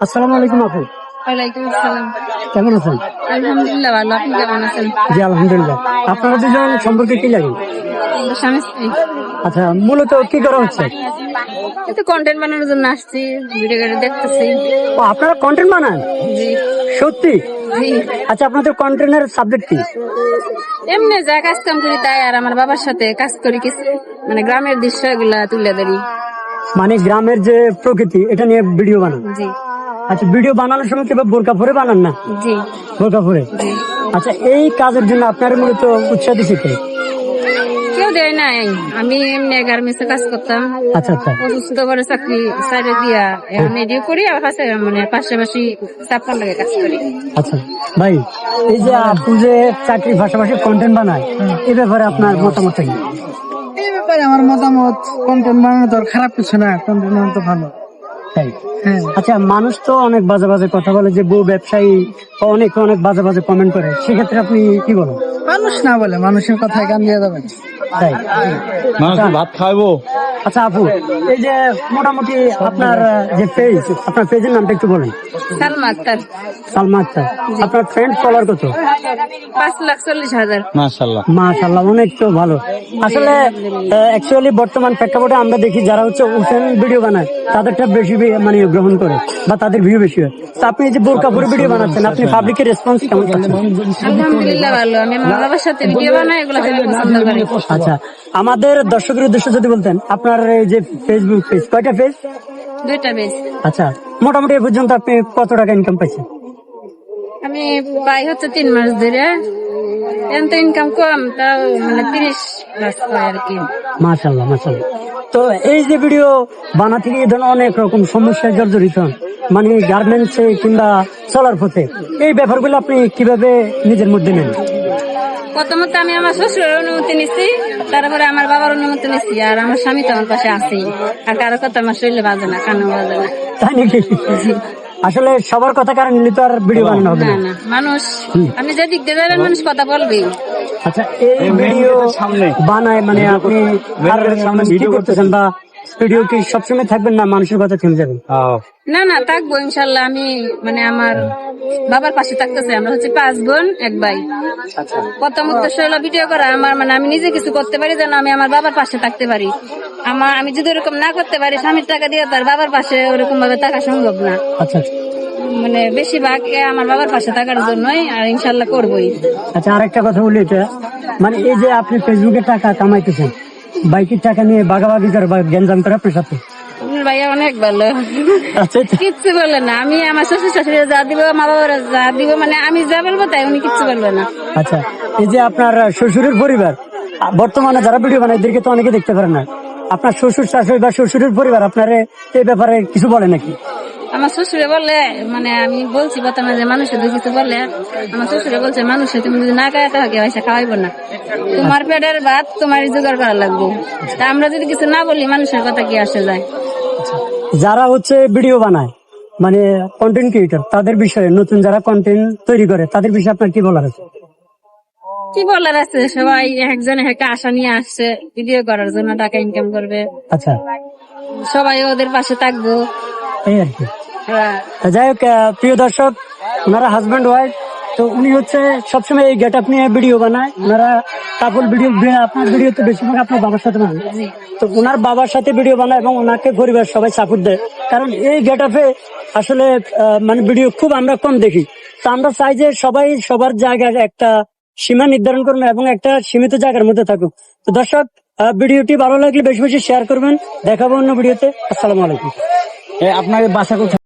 আসসালামু আলাইকুম আপু। কেমন আছেন? আলহামদুলিল্লাহ ভালো। আপনি কেমন আছেন? জি আলহামদুলিল্লাহ। আপনারা দুজন সম্পর্কে কি লাগে? স্বামী স্ত্রী আচ্ছা মূলত কি করা হচ্ছে? একটু কন্টেন্ট বানানোর জন্য আসছি ভিডিও করে দেখতেছি। ও আপনারা কন্টেন্ট বানান? জি। সত্যি? আচ্ছা আপনাদের কন্টেন্টের সাবজেক্ট কি? এমনি যা কাজ কাম করি তাই আর আমার বাবার সাথে কাজ করি কিছু মানে গ্রামের দৃশ্য এগুলা তুলে ধরি। মানে গ্রামের যে প্রকৃতি এটা নিয়ে ভিডিও বানান? জি। আচ্ছা ভিডিও বানানোর সময় কিংবা বোরকা পরে বানান না? জি। বোরকা পরে? আচ্ছা এই কাজের জন্য আপনার মূলত উৎসাহ দিচ্ছে কে? কেউ দেয় নাই। আমি এমনি গার্মেন্টসে কাজ করতাম। আচ্ছা আচ্ছা। অসুস্থ করে চাকরি সাইডে দিয়া করি আর পাশে মানে পাশাপাশি চাপার লাগে কাজ করি। আচ্ছা ভাই এই যে আপু যে চাকরির পাশাপাশি কন্টেন্ট বানায় এই ব্যাপারে আপনার মতামত কি? এই ব্যাপারে আমার মতামত কন্টেন্ট বানানো তো খারাপ কিছু না কন্টেন্ট বানানো তো ভালো। তাই? আচ্ছা মানুষ তো অনেক বাজে বাজে কথা বলে যে বউ ব্যবসায়ী অনেক অনেক বাজে বাজে কমেন্ট করে। সেক্ষেত্রে আপনি কি বলেন? মানুষ না বলে মানুষের কথায় গান দিয়ে যাবেন। তাই। ভাত খাইবো? আচ্ছা আপু এই যে মোটামুটি আপনার যে পেজ আপনার পেজের নামটা একটু বলেন। সালমা আক্তার। সালমা আক্তার। আপনার ফ্রেন্ড ফলোয়ার কত? পাঁচ লাখ চল্লিশ হাজার। মাশাল্লাহ মাশাল্লাহ অনেক তো ভালো। আসলে অ্যাকচুয়ালি বর্তমান প্রেক্ষাপটে আমরা দেখি যারা হচ্ছে ওপেন ভিডিও বানায় তাদেরটা বেশি মানে গ্রহণ করে বা তাদের ভিউ বেশি হয়। তো আপনি এই যে বোরকা পরে ভিডিও বানাচ্ছেন আপনি পাবলিকের রেসপন্স কেমন পাচ্ছেন? আলহামদুলিল্লাহ ভালো। আমি আমার সাথে ভিডিও বানাই এগুলো পছন্দ করি। আচ্ছা আমাদের দর্শকের উদ্দেশ্যে যদি বলতেন আপনার এই যে ফেসবুক পেজ কয়টা পেজ দুইটা বেশ আচ্ছা মোটামুটি এ পর্যন্ত আপনি কত টাকা ইনকাম পাইছেন? আমি পাই হচ্ছে তিন মাস ধরে। এখন তো ইনকাম কম তাও মানে তিরিশ প্লাস পাই আর কি মাশাল্লাহ মাশাল্লাহ তো এই যে ভিডিও বানাতে গিয়ে ধরুন অনেক রকম সমস্যায় জর্জরিত। মানে গার্মেন্টসে কিংবা চলার পথে। এই ব্যাপারগুলো আপনি কীভাবে নিজের মধ্যে নেন? প্রথমত আমি আমার শ্বশুরের অনুমতি নিচ্ছি তারপরে আমার বাবার অনুমতি নিচ্ছি আর আমার স্বামী তো আমার পাশে আছেই। আর কারও কথা আমার শরীরে বাজে না কানে বাজে না। তাই নাকি? আসলে সবার কথা কারণ নিলে তো আর ভিডিও বানানো হবে না না। না মানুষ আপনি যে দিক দিয়ে যাবেন মানুষ কথা বলবেই। আচ্ছা এই ভিডিও বানায় মানে আপনি সামনে ভিডিও করতেছেন বা ভিডিও কি সবসময় থাকবেন না মানুষের কথা থেমে যাবেন? না না থাকব ইনশাল্লাহ আমি মানে আমার বাবার পাশে থাকতেছে আমরা হচ্ছে পাঁচ বোন এক ভাই। প্রথম উদ্দেশ্য হলো ভিডিও করা আমার মানে আমি নিজে কিছু করতে পারি যেন আমি আমার বাবার পাশে থাকতে পারি। আমার আমি যদি ওরকম না করতে পারি স্বামীর টাকা দিয়ে তার বাবার পাশে ওরকম ভাবে থাকা সম্ভব না। আচ্ছা। মানে বেশিরভাগ আমার বাবার পাশে থাকার জন্যই আর ইনশাল্লাহ করবোই। আচ্ছা আরেকটা কথা বলি এটা। মানে এই যে আপনি ফেসবুকে টাকা কামাইতেছেন বাইকের টাকা নিয়ে বাগাবাগি করে বা গ্যাঞ্জাম করে আপনার সাথে? ভাইয়া অনেক ভালো। আচ্ছা। কিচ্ছু বলে না। আমি আমার শ্বশুর শাশুড়ি যা দিব মা বাবার যা দিব মানে আমি যা বলব তাই উনি কিচ্ছু বলবে না। আচ্ছা এই যে আপনার শ্বশুরের পরিবার বর্তমানে যারা ভিডিও বানায় এদেরকে তো অনেকে দেখতে পারে না। আপনার শ্বশুর শাশুড়ি বা শ্বশুরের পরিবার আপনার এই ব্যাপারে কিছু বলে নাকি? আমার শ্বশুরে বলে মানে আমি বলছি প্রথমে যে মানুষের দুই কিছু বলে আমার শ্বশুরে বলছে মানুষে তুমি যদি না খাইতে থাকে পয়সা খাওয়াইবো না। তোমার পেটের ভাত তোমার জোগাড় করা লাগবে। তা আমরা যদি কিছু না বলি মানুষের কথা কি আসে যায়? যারা হচ্ছে ভিডিও বানায় মানে কন্টেন্ট ক্রিয়েটর তাদের বিষয়ে নতুন যারা কন্টেন্ট তৈরি করে তাদের বিষয়ে আপনার কি বলার আছে? কি বলার আছে? সবাই একজন একটা আশা নিয়ে আসছে ভিডিও করার জন্য টাকা ইনকাম করবে। আচ্ছা। সবাই ওদের পাশে থাকব। এই আর কি। হ্যাঁ। যাই হোক প্রিয় দর্শক ওনারা হাজব্যান্ড ওয়াইফ তো উনি হচ্ছে সবসময় এই গেট আপ নিয়ে ভিডিও বানায়। ওনারা কাপড় ভিডিও আপনার ভিডিও তো বেশিরভাগ আপনার বাবার সাথে বানায়। তো ওনার বাবার সাথে ভিডিও বানায় এবং ওনাকে পরিবার সবাই সাপোর্ট দেয়। কারণ এই গেট আপে আসলে মানে ভিডিও খুব আমরা কম দেখি। তো আমরা চাই যে সবাই সবার জায়গায় একটা সীমা নির্ধারণ করুন এবং একটা সীমিত জায়গার মধ্যে থাকুক। তো দর্শক ভিডিওটি ভালো লাগলে বেশি বেশি শেয়ার করবেন। দেখাবো অন্য ভিডিওতে। আসসালামু আলাইকুম। আপনার বাসা